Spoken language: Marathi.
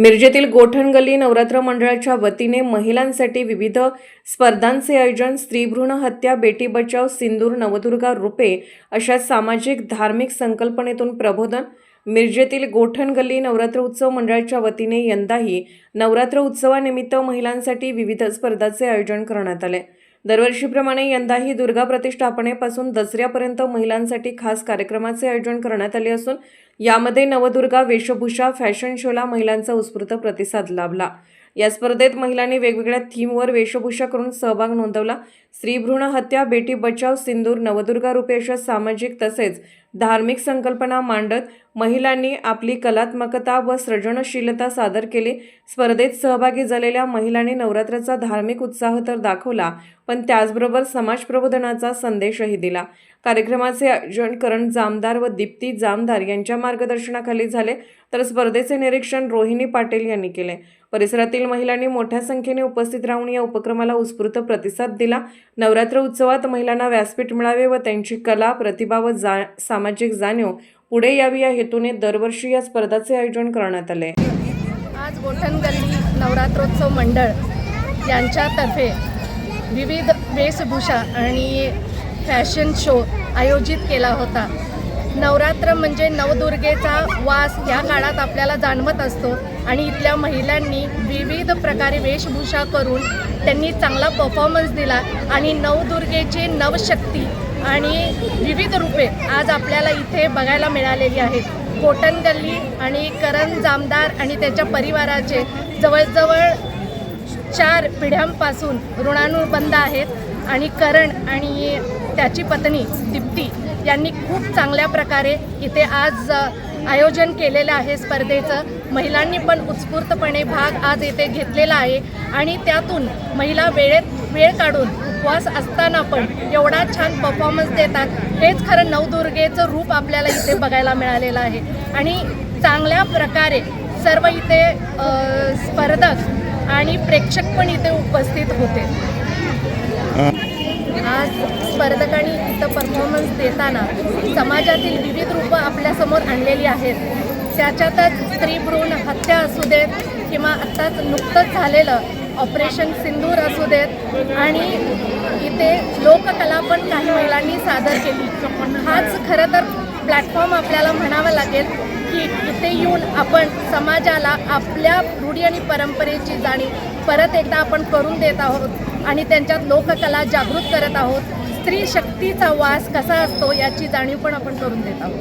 मिरजेतील गोठण गल्ली नवरात्र मंडळाच्या वतीने महिलांसाठी विविध स्पर्धांचे आयोजन स्त्रीभ्रूण हत्या बेटी बचाव सिंदूर नवदुर्गा रुपे अशा सामाजिक धार्मिक संकल्पनेतून प्रबोधन मिरजेतील गोठण गल्ली नवरात्र उत्सव मंडळाच्या वतीने यंदाही नवरात्र उत्सवानिमित्त महिलांसाठी विविध स्पर्धाचे आयोजन करण्यात आले. दरवर्षीप्रमाणे यंदाही दुर्गा प्रतिष्ठापनेपासून दसऱ्यापर्यंत महिलांसाठी खास कार्यक्रमाचे आयोजन करण्यात आले असून यामध्ये नवदुर्गा वेशभूषा फॅशन शोला महिलांचा उत्स्फूर्त प्रतिसाद लाभला. या स्पर्धेत महिलांनी वेगवेगळ्या थीमवर वेशभूषा करून सहभाग नोंदवला. स्त्रीभ्रूण हत्या बेटी बचाव सिंदूर नवदुर्गा रूपे अशा सामाजिक तसेच धार्मिक संकल्पना मांडत महिलांनी आपली कलात्मकता व सृजनशीलता सादर केली. स्पर्धेत सहभागी झालेल्या महिलांनी नवरात्राचा धार्मिक उत्साह तर दाखवला पण त्याचबरोबर समाज प्रबोधनाचा संदेशही दिला. कार्यक्रमाचे आयोजन करण जामदार व दीप्ती जामदार यांच्या मार्गदर्शनाखाली झाले तर स्पर्धेचे निरीक्षण रोहिणी पाटील यांनी केले. परिसरातील महिलांनी मोठ्या संख्येने उपस्थित राहून या उपक्रमाला उत्स्फूर्त प्रतिसाद दिला. नवरात्र उत्सवात महिलांना व्यासपीठ मिळावे व त्यांची कला प्रतिभा व जा सामाजिक जाणीव पुढे यावी या हेतूने दरवर्षी या स्पर्धाचे आयोजन करण्यात आले. आज गोठण गल्ली नवरात्रोत्सव मंडळ यांच्यातर्फे विविध वेशभूषा आणि फॅशन शो आयोजित केला होता. नवरात्र म्हणजे नवदुर्गेचा वास या काळात आपल्याला जाणवत असतो आणि इथल्या महिलांनी विविध प्रकारे वेशभूषा करून त्यांनी चांगला परफॉर्मन्स दिला आणि नवदुर्गेची नवशक्ती आणि विविध रूपे आज आपल्याला इथे बघायला मिळालेली आहेत. कोटन गल्ली आणि करण जामदार आणि त्याच्या परिवाराचे जवळजवळ चार पिढ्यांपासून ऋणानुबंध आहेत आणि करण आणि त्याची पत्नी दीप्ती यांनी खूप चांगल्या प्रकारे इथे आज आयोजन केलेलं आहे स्पर्धेचं. महिलांनी पण उत्स्फूर्तपणे भाग आज इथे घेतलेला आहे. आणि त्यातून महिला वेळेत वेळ काढून उपवास असताना पण एवढा छान परफॉर्मन्स देतात. हेच खरं नवदुर्गेचं रूप आपल्याला इथे बघायला मिळालेलं आहे. आणि चांगल्या प्रकारे सर्व इथे स्पर्धक आणि प्रेक्षक पण इथे उपस्थित होते. आज स्पर्धकांनी इथं परफॉर्मन्स देताना समाजातील विविध रूपं आपल्यासमोर आणलेली आहेत. त्याच्यातच स्त्री भ्रूण हत्या असू देत किंवा आत्ताच नुकतंच झालेलं ऑपरेशन सिंदूर असू देत आणि इथे लोककला पण काही महिलांनी सादर केली. हाच खरं तर प्लॅटफॉर्म आपल्याला म्हणावा लागेल की इथे येऊन आपण समाजाला आपल्या रूढी आणि परंपरेची जाणीव परत एकदा आपण करून देत आहोत आणि त्यांच्यात लोककला जागृत करत आहोत. स्त्री शक्तीचा वास कसा असतो याची जाणीव पण आपण करून देत आहोत.